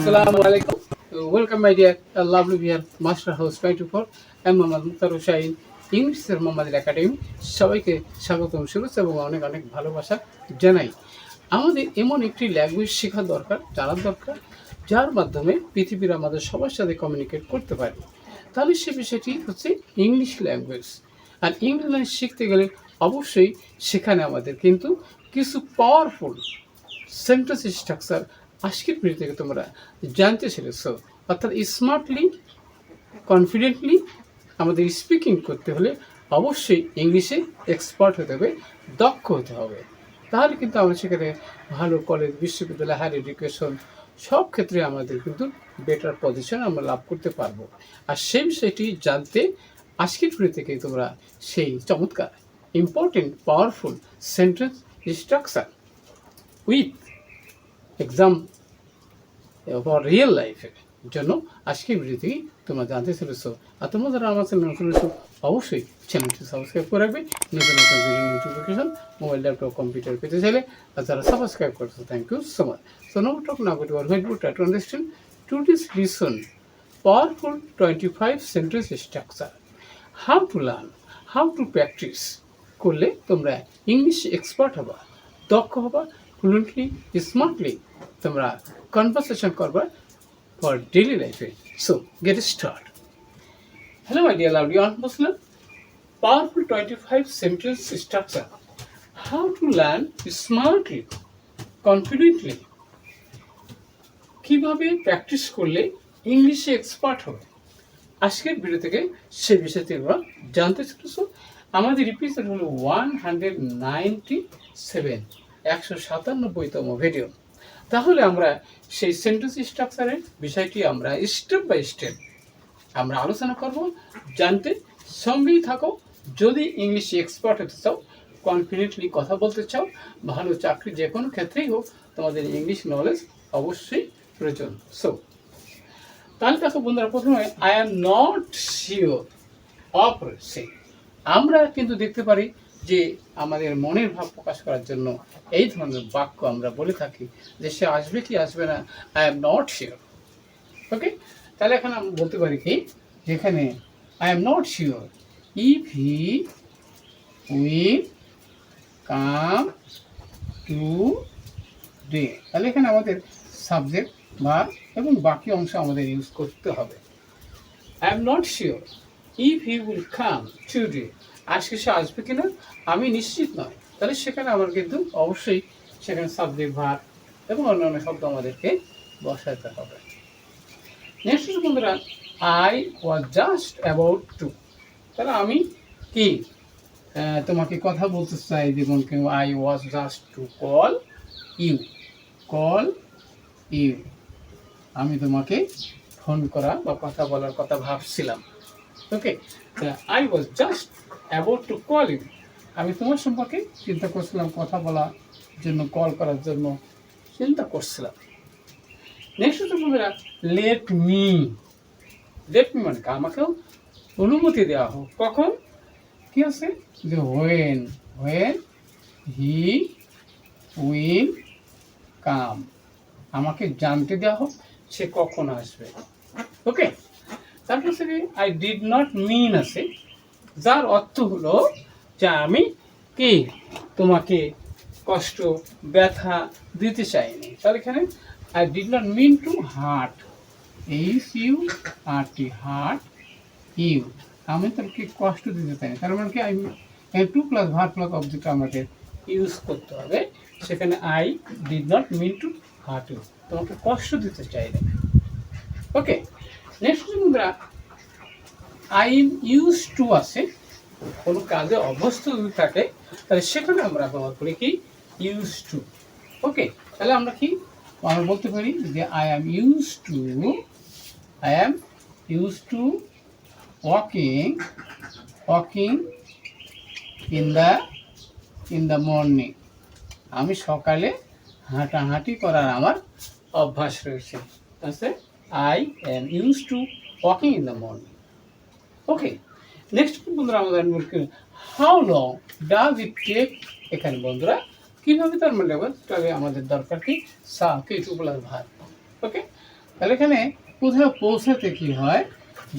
Assalamu alaikum. Welcome, my dear uh, lovely dear Master House 24 and Mohammad মুক্তার হুসাইন ইংলিশের Mohammad academy সবাইকে স্বাগতম শুভেচ্ছা এবং অনেক অনেক ভালোবাসা জানাই। আমাদের এমন একটি ল্যাঙ্গুয়েজ শেখা দরকার জানার দরকার যার মাধ্যমে পৃথিবীর আমাদের সবার সাথে কমিউনিকেট করতে পারে। তাহলে সে বিষয়টি হচ্ছে ইংলিশ ল্যাঙ্গুয়েজ আর ইংলিশ ল্যাঙ্গুয়েজ শিখতে গেলে অবশ্যই সেখানে আমাদের কিন্তু কিছু পাওয়ারফুল সেন্টেন্স স্ট্রাকচার আজকের ভিডিও থেকে তোমরা জানতে চলেছ অর্থাৎ স্মার্টলি কনফিডেন্টলি আমাদের স্পিকিং করতে হলে অবশ্যই ইংলিশে এক্সপার্ট হতে হবে, দক্ষ হতে হবে। তাহলে কিন্তু আমরা সেখানে ভালো কলেজ বিশ্ববিদ্যালয় হায়ার এডুকেশন সব ক্ষেত্রে আমাদের কিন্তু বেটার পজিশন আমরা লাভ করতে পারব। আর সেই বিষয়টি জানতে আজকের ভিডিও থেকে তোমরা সেই চমৎকার important powerful sentence structure with exam for real লাইফের জন্য আজকের ভিডিও তোমরা জানতে চলেছ। আর তোমরা যারা আমার চ্যানেল নতুন অবশ্যই চ্যানেলটি সাবস্ক্রাইব করে রাখবে। নতুন নতুন video notification mobile laptop computer পেতে চাইলে আর যারা সাবস্ক্রাইব করছ thank you so much so no talk না good war white boot to understand to this listen powerful 25 sentence structure. How to learn, how to practice করলে তোমরা English expert হবা, দক্ষ হবা ফ্লুয়েন্টলি স্মার্টলি তোমরা কনভারসেশন করবা for daily লাইফে so get start hello my dear lovely on Muslim powerful twenty five sentence structure how to learn smartly confidently কীভাবে practice করলে ইংলিশে এক্সপার্ট হবে? আজকের ভিডিও থেকে সে বিষয়টি আমরা জানতে চলেছো আমাদের এপিসোড হলো ওয়ান হান্ড্রেড নাইনটি সেভেন একশো সাতানব্বইতম ভিডিও তাহলে আমরা সেই সেন্টেন্স স্ট্রাকচারের বিষয়টি আমরা স্টেপ বাই স্টেপ আমরা আলোচনা করব। জানতে সঙ্গেই থাকো। যদি ইংলিশে এক্সপার্ট হতে চাও কনফিডেন্টলি কথা বলতে চাও, ভালো চাকরি যে কোনো ক্ষেত্রেই হোক, তোমাদের ইংলিশ নলেজ অবশ্যই প্রয়োজন। সো তাহলে দেখো বন্ধুরা, প্রথমে I am not sure of সে আমরা কিন্তু দেখতে পারি যে আমাদের মনের ভাব প্রকাশ করার জন্য এই ধরনের বাক্য আমরা বলে থাকি যে সে আসবে কি আসবে না I am not sure okay তাহলে এখন আমরা বলতে পারি কি? যেখানে I am not sure if he will come today তাহলে এখানে আমাদের সাবজেক্ট বা এবং বাকি অংশ আমাদের ইউজ করতে হবে। I am not sure if he will come today আজকে সে আসবে কিনা, আমি নিশ্চিত নয়। তাহলে সেখানে আমার কিন্তু অবশ্যই সেখানে সাবজেক্ট ভার এবং অন্যান্য শব্দ আমাদেরকে বসাতে হবে। নেক্সট বন্ধুরা I was just about to তাহলে আমি কি তোমাকে কথা বলতে চাই যেমন কেউ I was just to call you call you আমি তোমাকে ফোন করা বা কথা বলার কথা ভাবছিলাম। Okay I was just about to call you আমি তোমার সম্পর্কে চিন্তা করছিলাম, কথা বলার জন্য কল করার জন্য। চিন্তা করছিলাম। নেক্সট হচ্ছে বন্ধুরা লেট মি লেট মি মানে? আমাকেও অনুমতি দেওয়া হোক। কখন? কি আছে? যে when when he will come আমাকে জানতে দেওয়া হোক, সে কখন আসবে। ওকে তারপর হচ্ছে আই ডিড নট মিন আছে। যার অর্থ হলো যে আমি কি তোমাকে কষ্ট, ব্যথা দিতে চাইনি। তাহলে এখানে I did not mean to hurt H U R T hurt you আমি তোমাকে কষ্ট দিতে চাইনি। তার মানে কি? আমি to plus verb plus object আমাকে ইউজ করতে হবে। সেখানে I did not mean to hurt you তোমাকে কষ্ট দিতে চাইনি। ওকে নেক্সট বন্ধুরা আই এম ইউজ টু আছে, কোনো কাজে অভ্যস্ত যদি থাকে, তাহলে সেখানে আমরা ব্যবহার করি কি, ইউজ টু। ওকে, তাহলে আমরা কি, আমরা বলতে পারি যে I am use to I am use to walking walking in the in the morning আমি সকালে হাঁটাহাঁটি করার আমার অভ্যাস রয়েছে। আছে I am use to walking in the morning okay next বন্ধুরা, আমাদের how long does it take এখানে বন্ধুরা, কীভাবে তার মানে তবে আমাদের দরকার কি? সা, কে টু প্লাস ভার। ওকে তাহলে এখানে কোথাও পৌঁছাতে কি হয়?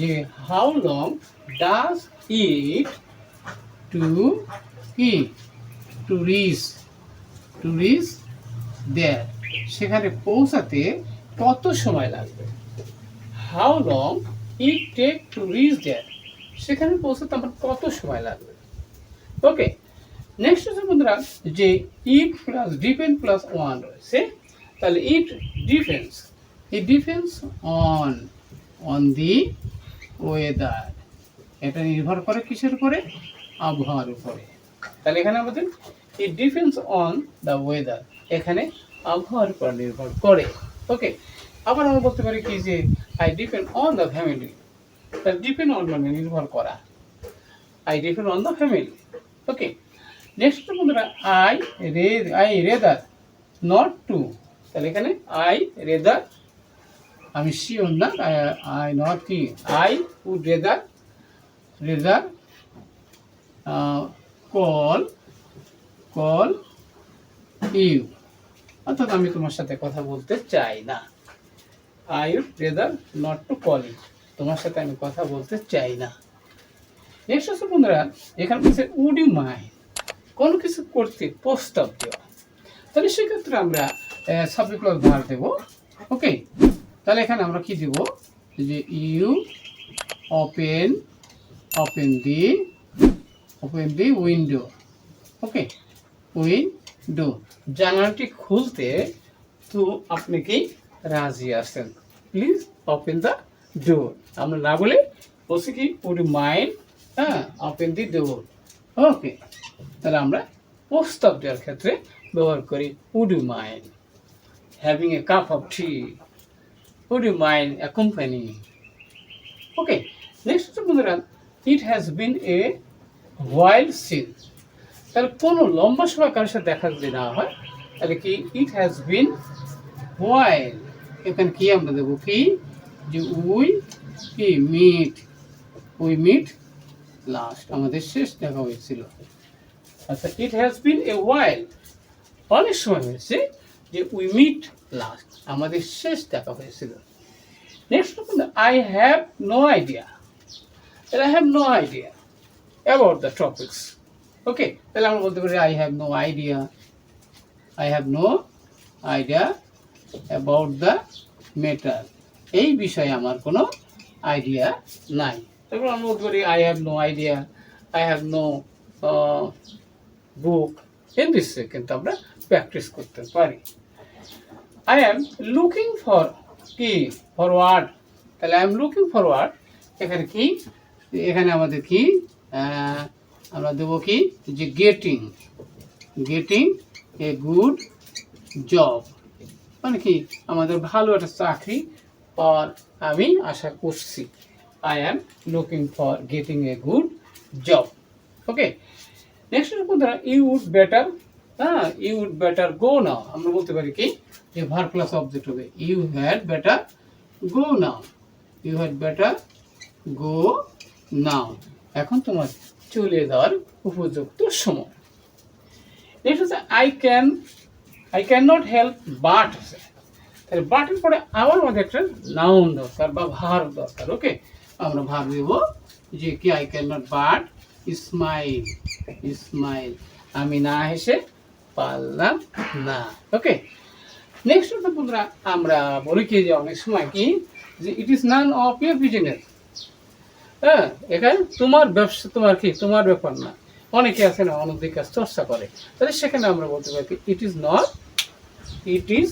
যে how long does it to কি টু রিচ টু দেয়ার সেখানে পৌঁছাতে কত সময় লাগবে? How long it take to reach there সেখানে পৌঁছাতে আমার কত সময় লাগবে? ওকে নেক্সট হচ্ছে বন্ধুরা, যে it plus depend plus one রয়েছে। তাহলে it depends it depends on on the weather এটা নির্ভর করে কিসের উপরে? আবহাওয়ার উপরে। তাহলে এখানে আমাদের it depends on the weather এখানে আবহাওয়ার উপর নির্ভর করে। ওকে আবার আমরা বলতে পারি কি যে I depend on the family তাহলে ডিপেন্ড অন মানে নির্ভর করা I depend on the family okay next বন্ধুরা আই রে আই রেদার নট টু তাহলে এখানে আই রেদার আমি শিওর না আই নট কি I would rather rather call call you অর্থাৎ আমি তোমার সাথে কথা বলতে চাই না। I would rather not to call you তোমার সাথে আমি কথা বলতে চাই না। নেক্সট হচ্ছে বন্ধুরা, এখানে বলছে উড ইউ মাই কোনো কিছু করতে প্রস্তাব দেওয়া। তাহলে সেক্ষেত্রে আমরা সাবজেক্ট ক্লজ ভার দেবো। ওকে তাহলে এখানে আমরা কি দেব? যে you open open the open the window okay window জানালাটি খুলতে তো আপনি কি রাজি আছেন। প্লিজ ওপেন দ্য ডোর আমরা না বলে বলছি কি উড মাইন্ড হ্যাঁ ওপেন দি ডোর ওকে তাহলে আমরা প্রস্তাব দেওয়ার ক্ষেত্রে ব্যবহার করি would mind having a cup of tea would mind accompany okay next বন্ধুরা it has been a while since তাহলে কোনো লম্বা সময় কারোর সাথে দেখা যদি না হয়, তাহলে কি ইট হ্যাজ বিন ওয়াইল্ড এখানে কি আমরা দেবো? কি? যে উই, কি? মিট। উই মিট লাস্ট আমাদের শেষ দেখা হয়েছিল। আচ্ছা ইট হ্যাজ বিন এ ওয়াইল্ড অনেক সময় হয়েছে যে উই মিট লাস্ট আমাদের শেষ দেখা হয়েছিল। Next I have no idea I have no idea about the topics okay তাহলে আমরা বলতে পারি I have no idea I have no idea about the matter এই বিষয়ে আমার কোনো আইডিয়া নাই। তারপর আমি বলতে করি I have no idea I have no book in this কিন্তু আমরা প্র্যাকটিস করতে পারি। আই অ্যাম লুকিং ফর কি? ফরওয়ার্ড তাহলে আই এম লুকিং ফরওয়ার্ড এখানে কি? এখানে আমাদের কি? আমরা দেবো কি? যে getting getting a good job মানে কি, আমাদের ভালো একটা চাকরি পাওয়ার আমি আশা করছি। I am looking for getting a good job okay next বন্ধুরা ইউ উড বেটার হ্যাঁ you would better go now আমরা বলতে পারি কি, যে ভার প্লাস অবজেক্ট হবে। You had better go now you had better go now এখন তোমার চলে যাওয়ার উপযুক্ত সময়। নেক্সট হচ্ছে I can I can not help but তাহলে বাটের পরে আবার আমাদের একটা নাউন দরকার বা ভার দরকার ওকে আমরা ভার দেব যে কি I can not but smile smile আমি না হেসে পারলাম না ওকে নেক্সট হচ্ছে বন্ধুরা আমরা বলি কি যে অনেক সময় কি যে it is none of your business হ্যাঁ এখানে তোমার ব্যবসা তোমার কি তোমার ব্যাপার না অনেকে আছে না, অনধিক কাজ চর্চা করে। তাহলে সেখানে আমরা বলতে পারি it is not it is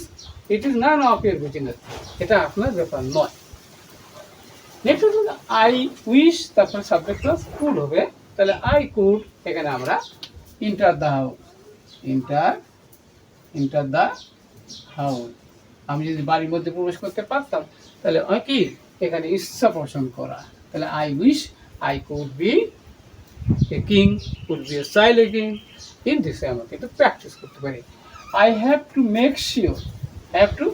it is none of your business এটা আপনার ব্যাপার নয়। নেক্সট হচ্ছে আই উইশ তারপরে সাবজেক্ট প্লাস কুড হবে। তাহলে আই কুড এখানে আমরা enter the house enter enter the house আমি যদি বাড়ির মধ্যে প্রবেশ করতে পারতাম, তাহলে কি? এখানে ইচ্ছা পোষণ করা। তাহলে I wish I could be a king could be a child king in দিসে আমাকে একটু প্র্যাকটিস করতে পারি I have to make sure have to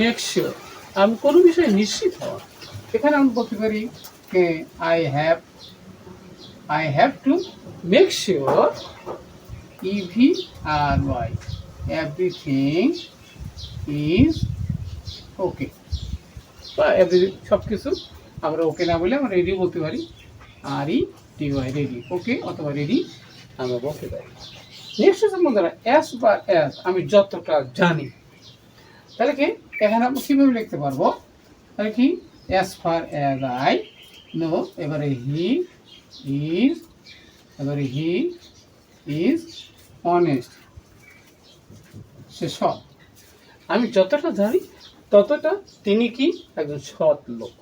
make sure আমি কোনো বিষয়ে নিশ্চিত হওয়া। এখানে আমি বলতে পারি I have I have to make sure EV R Y everything is okay. বা এভরি সব কিছু আমরা ওকে না বলে আমরা রেডি বলতে পারি। আর ই টি ওয়াই রেডি ওকে অথবা রেডি আমরা বলতে পারি। নেক্সট হচ্ছে বন্ধুরা এস বা এস আমি যতটা জানি। তাহলে কি এখানে আমরা কীভাবে লিখতে পারব? তাহলে কি as far as I know এবারে হি ইজ এবারে হি ইজ অনেস্ট সে সৎ। আমি যতটা জানি ততটা তিনি কি? একজন সৎ লোক।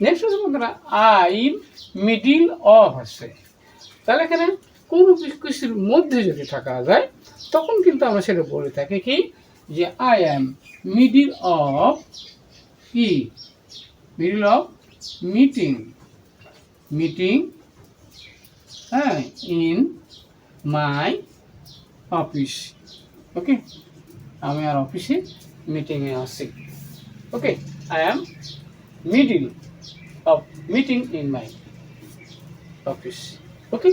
নেক্সট হচ্ছে বন্ধুরা আই মিডিল অফ আছে। তাহলে এখানে কোনো কিছুর মধ্যে যদি থাকা যায়, তখন কিন্তু আমরা সেটা বলে থাকি কি? যে আই অ্যাম মিডিল অফ কি? মিডিল অফ মিটিং মিটিং হ্যাঁ ইন মাই অফিস ওকে আমি আর অফিসে মিটিংয়ে আসি okay I am middle meeting in my office okay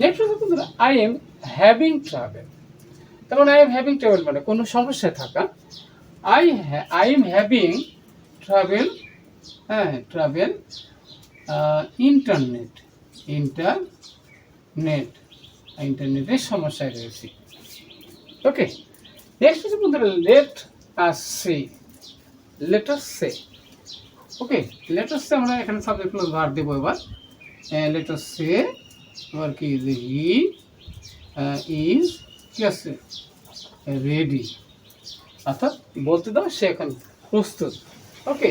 next হচ্ছে বন্ধুরা আই এম হ্যাভিং ট্রাভেল তার আই এম হ্যাভিং ট্রাভেল মানে কোনো সমস্যায় থাকা। I I am having travel হ্যাঁ ট্রাভেল ইন্টারনেট ইন্টারনেট ইন্টারনেটের সমস্যায় রয়েছি। ওকে নেক্সট হচ্ছে বন্ধুরা let us say let us say okay let us say আমরা এখানে সাবজেক্ট প্লাস ভার দেবো এবার। লেট আস সে এবার কি হি ইজ কি রেডি অর্থাৎ বলতে দাও সে এখন প্রস্তুত। ওকে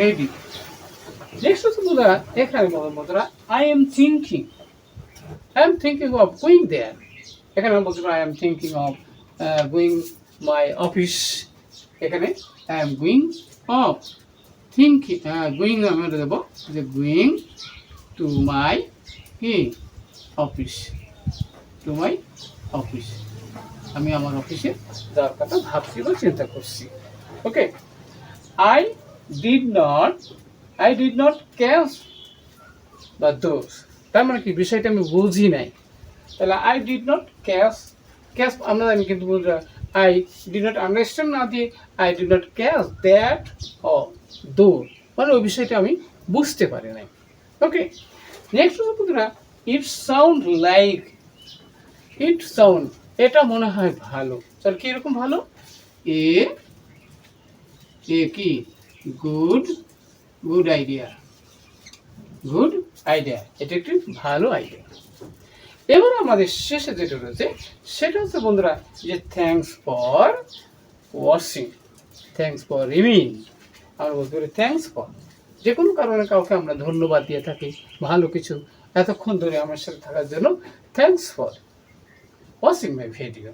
রেডি নেক্সট হচ্ছে বন্ধুরা, এখানে বলো বন্ধুরা I am thinking I am thinking of going there এখানে বলতে পারি I am thinking of going my office এখানে I am going of thinking going আমরা দেবো, যে গোয়িং টু মাই কি, অফিস। To my office. আমি আমার অফিসে যাওয়ার কথা ভাবছি বা চিন্তা করছি। Okay. I did not, I did not catch বা দোষ তার মানে কি, বিষয়টা আমি বুঝি নাই। তাহলে I did not catch catch আমরা জানি কিন্তু ডিড নট আন্ডারস্ট্যান্ড না দিয়ে I did not catch that ও দো মানে ওই বিষয়টা আমি বুঝতে পারি নাই। ওকে নেক্সট হচ্ছে বন্ধুরা it sound like it sound এটা মনে হয় ভালো। তাহলে কি এরকম ভালো? এ এ কি? Good good idea good idea এটা একটি ভালো আইডিয়া এবার আমাদের শেষে যেটা রয়েছে, সেটা হচ্ছে বন্ধুরা যে thanks for washing thanks for rhyming আমরা বলতে পারি থ্যাঙ্কস ফর যে কোনো কারণে কাউকে আমরা ধন্যবাদ দিয়ে থাকি, ভালো কিছু এতক্ষণ ধরে আমার সাথে থাকার জন্য thanks for watching my video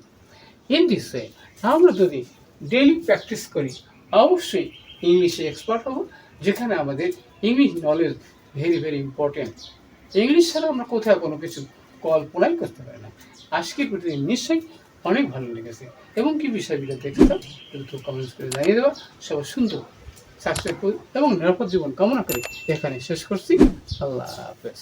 in this way আমরা যদি ডেইলি প্র্যাকটিস করি, অবশ্যই ইংলিশে এক্সপার্ট হব, যেখানে আমাদের English knowledge very very important English ছাড়া আমরা কোথায় কোনো কিছু কল্পনাই করতে পারে না। আজকের ভিডিওটি নিশ্চয়ই অনেক ভালো লেগেছে। এবং কি বিষয় দেখতে দ্রুত কমেন্টস করে জানিয়ে দেওয়া সবাই সুন্দর, সাবস্ক্রাইব এবং নিরাপদ জীবন কামনা করে এখানে শেষ করছি। আল্লাহ হাফেজ।